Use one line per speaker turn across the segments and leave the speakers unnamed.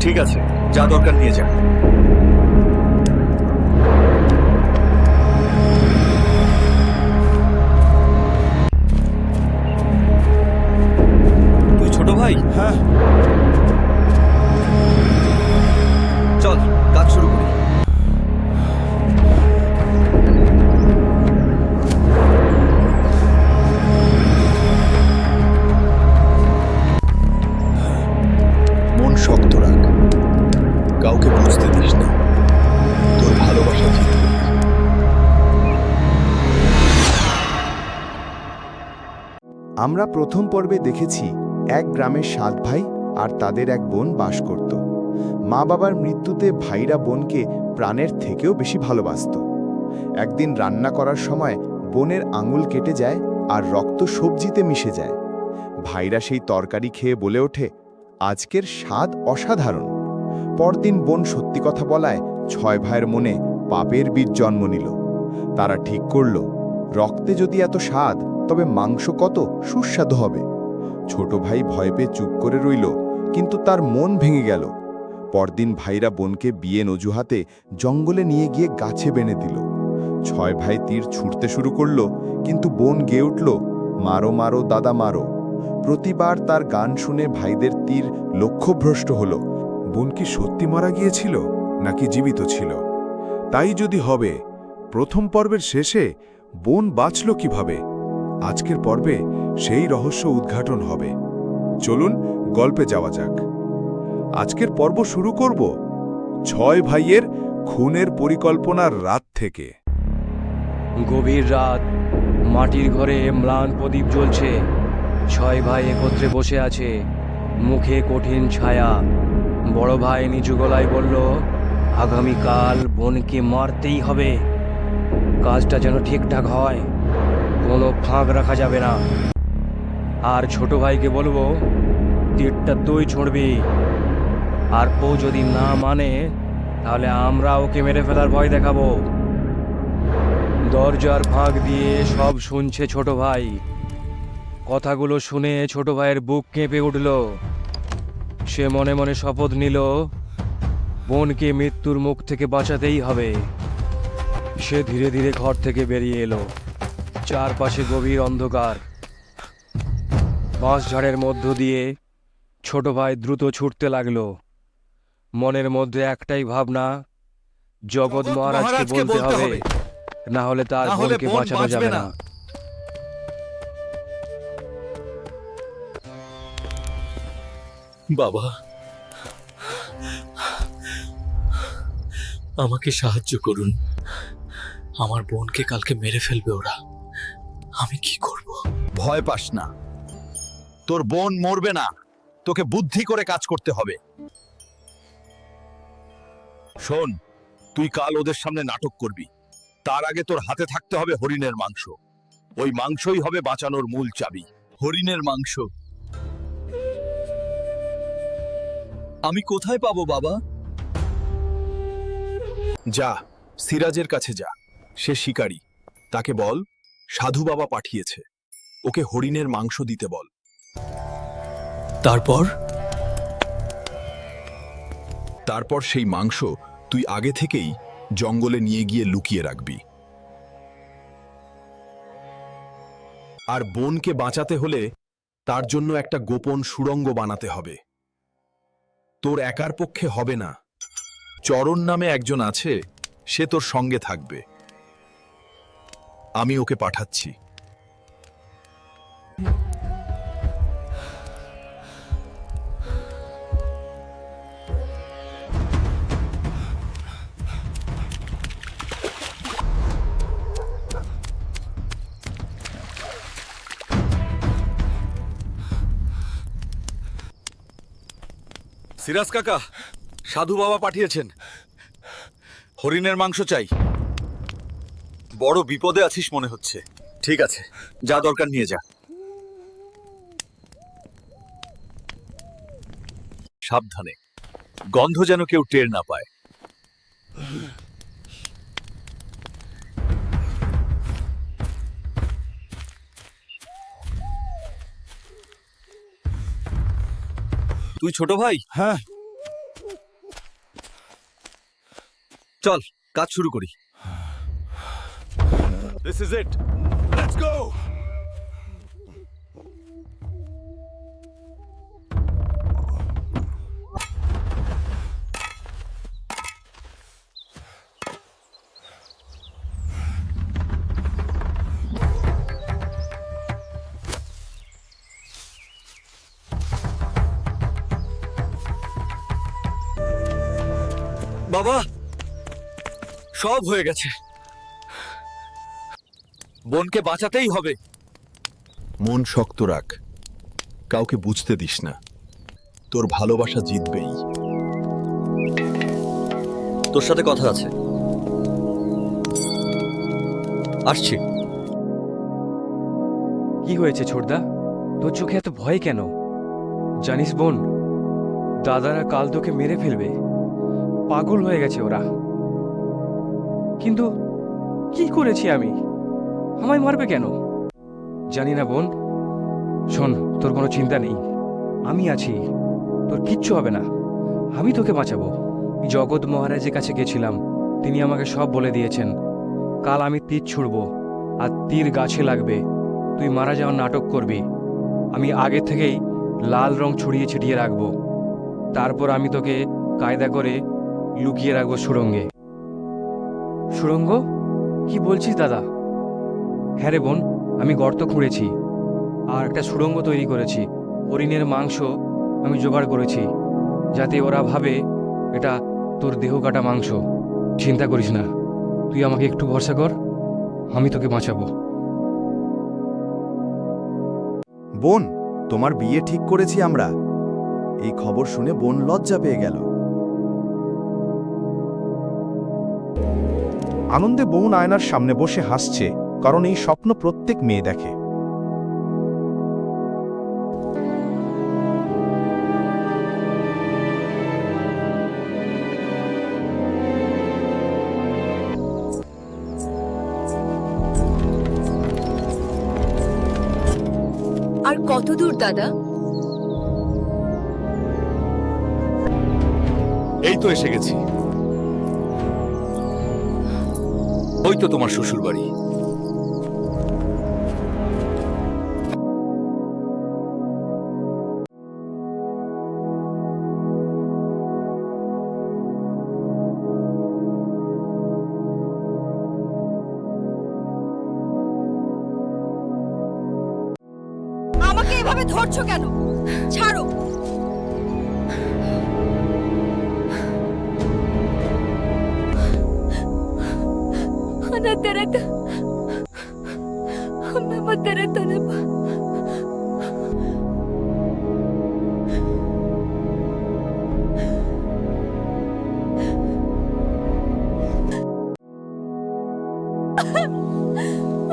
ঠিক আছে যা দরকার নিয়ে যা তুই ছোট ভাই?
হ্যাঁ।
চল কাজ শুরু করি।
আমরা প্রথম পর্বে দেখেছি এক গ্রামের সাত ভাই আর তাদের এক বোন বাস করত। মা বাবার মৃত্যুতে ভাইরা বোনকে প্রাণের থেকেও বেশি ভালোবাসত। একদিন রান্না করার সময় বোনের আঙুল কেটে যায় আর রক্ত সবজিতে মিশে যায়। ভাইরা সেই তরকারি খেয়ে বলে ওঠে, আজকের স্বাদ অসাধারণ। পরদিন বোন সত্যি কথা বলায় ছয় ভাইয়ের মনে পাপের বীজ জন্ম নিল। তারা ঠিক করল, রক্তে যদি এত স্বাদ তবে মাংস কত সুস্বাদু হবে। ছোট ভাই ভয় পেয়ে চুপ করে রইল, কিন্তু তার মন ভেঙে গেল। পরদিন ভাইরা বোনকে বিয়ে নজুহাতে জঙ্গলে নিয়ে গিয়ে গাছে বেঁধে দিল। ছয় ভাই তীর ছুটতে শুরু করল, কিন্তু বোন গেয়ে উঠল, মারো মারো, দাদা, মারো। প্রতিবার তার গান শুনে ভাইদের তীর লক্ষ্যভ্রষ্ট হল।
বোন কি সত্যি মারা গিয়েছিল, নাকি জীবিত ছিল? তাই যদি হবে, প্রথম পর্বের শেষে বোন বাঁচল কীভাবে? আজকের পর্বে সেই রহস্য উদ্ঘাটন হবে। চলুন গল্পে যাওয়া যাক। আজকের পর্ব শুরু করব ছয় ভাইয়ের খুনের পরিকল্পনার রাত থেকে।
গভীর রাত, মাটির ঘরে ম্লান প্রদীপ জ্বলছে, ছয় ভাই একত্রে বসে আছে, মুখে কঠিন ছায়া। বড় ভাই নিচু গলায় বলল, আগামীকাল বোনকে মারতেই হবে। কাজটা যেন ঠিকঠাক হয়। কোনো ফাঁক রাখা যাবে না। আর ছোট ভাইকে বলব, তীরটা তুই ছড়বি। আর ও যদি না মানে তাহলে আমরা ওকে মেরে ফেলার ভয় দেখাবো। দরজার ফাঁক দিয়ে সব শুনছে ছোট ভাই। কথাগুলো শুনে ছোট ভাইয়ের বুক কেঁপে উঠল। সে মনে মনে শপথ নিল, বোনকে মৃত্যুর মুখ থেকে বাঁচাতেই হবে। সে ধীরে ধীরে ঘর থেকে বেরিয়ে এলো। চারপাশে গভীর অন্ধকার। বাঁশঝাড়ের মধ্য দিয়ে ছোট ভাই দ্রুত ছুটতে লাগল। মনের মধ্যে একটাই ভাবনা জগৎ মহারাজকে বলতে হবে। না হলে তার বোনকে বাঁচানো যাবে।
না।
বাবা আমাকে সাহায্য করুন। আমার বোনকে কালকে মেরে ফেলবে ওরা। আমি কি করব?
ভয় পাস না। তোর বোন মরবে না। তোকে বুদ্ধি করে কাজ করতে হবে। শোন, তুই কাল ওদের সামনে নাটক করবি। তার আগে তোর হাতে থাকতে হবে হরিণের মাংস। ওই মাংসই হবে বাঁচানোর মূল চাবি। হরিণের মাংস।
আমি কোথায় পাবো, বাবা?
যা, সিরাজের কাছে যা। সে শিকারী। তাকে বল। সাধু বাবা পাঠিয়েছে। ওকে হরিণের মাংস দিতে বল।
তারপর?
তারপর সেই মাংস তুই আগে থেকেই জঙ্গলে নিয়ে গিয়ে লুকিয়ে রাখবি। আর বোনকে বাঁচাতে হলে তার জন্য একটা গোপন সুড়ঙ্গ বানাতে হবে। তোর একার পক্ষে হবে না। চরণ নামে একজন আছে সে তোর সঙ্গে থাকবে। আমি ওকে পাঠাচ্ছি।
সিরাজ কাকা সাধু বাবা পাঠিয়েছেন। হরিণের মাংস চাই। বড় বিপদে আছিস মনে হচ্ছে। ঠিক আছে যা দরকার নিয়ে যা। সাবধানে গন্ধ যেন কেউ টের না পায়। তুই ছোট ভাই?
হ্যাঁ।
চল কাজ শুরু করি। This is it. Let's go বাবা সব হয়ে গেছে বোনকে বাঁচাতেই হবে।
মন শক্ত রাখ। কাউকে বুঝতে দিস না। তোর ভালোবাসা জিতবেই।
তোর সাথে কথা আছে। আসছি।
কি হয়েছে ছোটদা? তোর চোখে এত ভয় কেন? জানিস বোন দাদারা কাল তোকে মেরে ফেলবে। পাগল হয়ে গেছে ওরা। কিন্তু কি করেছি আমি? আমায় মারবে কেন? জানি না বোন। শোন, তোর কোনো চিন্তা নেই। আমি আছি। তোর কিচ্ছু হবে না। আমি তোকে বাঁচাবো। জগৎ মহারাজের কাছে গেছিলাম। তিনি আমাকে সব বলে দিয়েছেন। কাল আমি তীর ছুড়ব আর তীর গাছে লাগবে। তুই মারা যাওয়ার নাটক করবি। আমি আগে থেকেই লাল রং ছড়িয়ে ছিটিয়ে রাখব। তারপর আমি তোকে কায়দা করে লুকিয়ে রাখব সুড়ঙ্গে সুড়ঙ্গ কি বলছিস দাদা? হ্যাঁ রে বোন, আমি গর্ত খুঁড়েছি আর একটা সুড়ঙ্গ তৈরি করেছি। হরিণের মাংস আমি জোগাড় করেছি, যাতে ওরা ভাবে এটা তোর দেহ কাটা মাংস। চিন্তা করিস না, তুই আমাকে একটু ভরসা কর, আমি তোকে বাঁচাবো।
বোন, তোমার বিয়ে ঠিক করেছি আমরা। এই খবর শুনে বোন লজ্জা পেয়ে গেল। আনন্দে বোন আয়নার সামনে বসে হাসছে। কারণ এই স্বপ্ন প্রত্যেক মেয়ে দেখে।
আর কত দূর দাদা?
এই তো এসে গেছি। ওই তো তোমার শ্বশুর বাড়ি
করছো কেন ছাড়ো না তেরাতা মেমা
তেরাতা না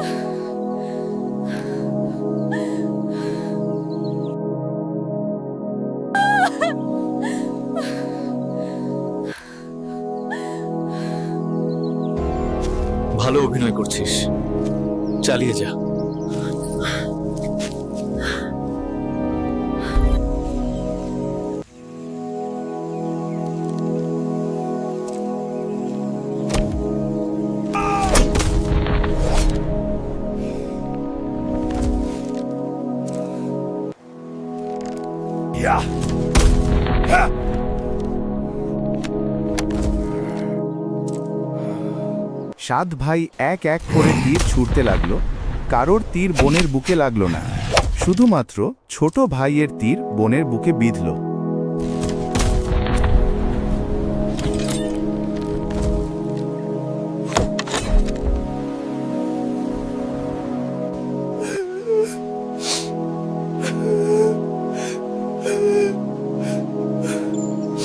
Ah! চালিয়ে যা।
সাত ভাই এক এক করে তীর ছুটতে লাগল, কারোর তীর বোনের বুকে লাগল না। শুধুমাত্র ছোট ভাইয়ের তীর বোনের বুকে বিঁধল।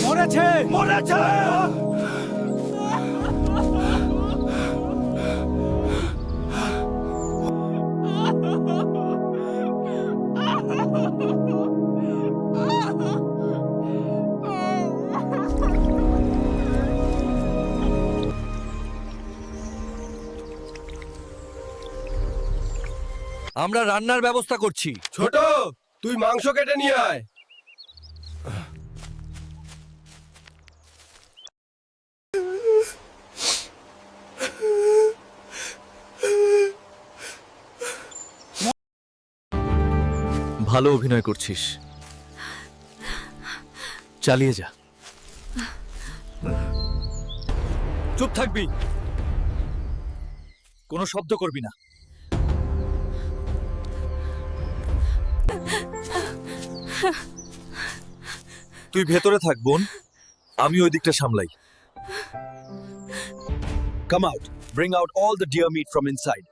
মরেছে! মরেছে! আমরা রান্নার ব্যবস্থা করছি।
ছোট তুই মাংস কেটে নিয়ে আয়।
ভালো অভিনয় করছিস। চালিয়ে যা। চুপ থাকবি। কোনো শব্দ করবি না।
তুই ভেতরে থাক বোন আমি ওই দিকটা সামলাই
Come out. Bring out all the deer meat from inside.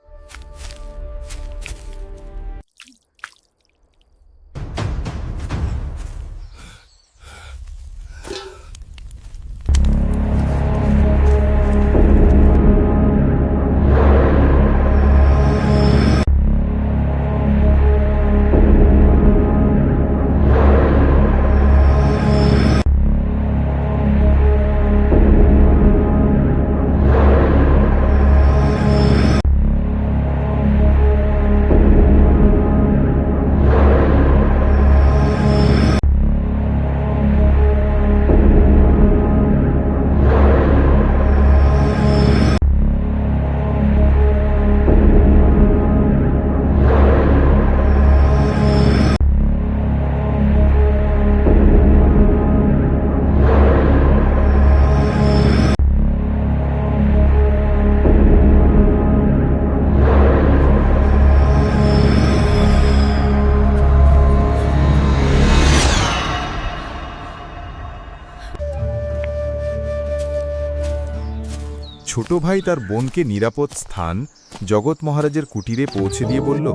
ছোট ভাই তার বোনকে নিরাপদ স্থান জগৎ মহারাজের কুটিরে পৌঁছে দিয়ে বলল,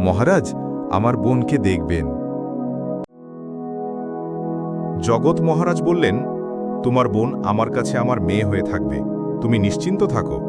মহারাজ, আমার বোনকে দেখবেন। জগৎ মহারাজ বললেন, তোমার বোন আমার কাছে আমার মেয়ে হয়ে থাকবে। তুমি নিশ্চিন্ত থাকো।